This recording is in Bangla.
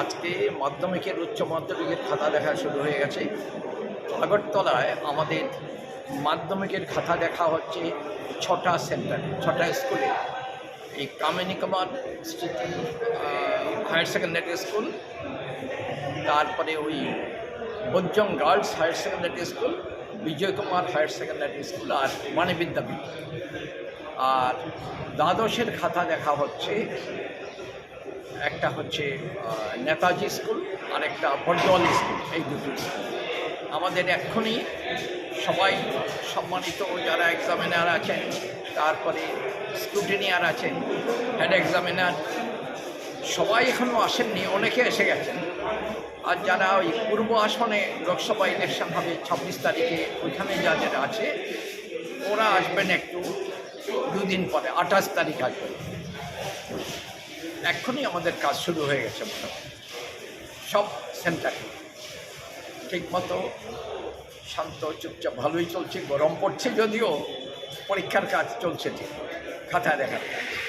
আজকে মাধ্যমিকের উচ্চ মাধ্যমিকের খাতা দেখা শুরু হয়ে গেছে। আগরতলায় আমাদের মাধ্যমিকের খাতা দেখা হচ্ছে ছটা সেন্টারে, ছটা স্কুলে। এই কামিনী কুমার স্মৃতি হায়ার সেকেন্ডারি স্কুল, তারপরে ওই বজ্জং girls higher secondary school, Bijoy Kumar higher secondary school আর মানে বিদ্যাপীঠ আর দ্বাদশের খাতা দেখা হচ্ছে একটা হচ্ছে নেতাজি স্কুল আর একটা বটদল স্কুল, এই দুটো স্কুল। আমাদের এক্ষুনি সবাই সম্মানিত যারা এক্সামিনার আছেন, তারপরে স্ক্রুটিনিয়ার আছেন হেড এক্সামিনার সবাই এখনও আসেননি, অনেকে এসে গেছেন। আর যারা ওই পূর্ব আসনে লোকসভা ইলেকশন হবে ছাব্বিশ তারিখে, ওইখানে যাদের আছে, ওরা আসবেন একটু দুদিন পরে, আঠাশ তারিখ আসবেন। এক্ষুনি আমাদের কাজ শুরু হয়ে গেছে মোটামুটি। সব সেন্টারে ঠিকমতো শান্ত, চুপচাপ, ভালোই চলছে, গরম পড়ছে যদিও, পরীক্ষার কাজ চলছে ঠিক। খাতায় দেখার কাজ।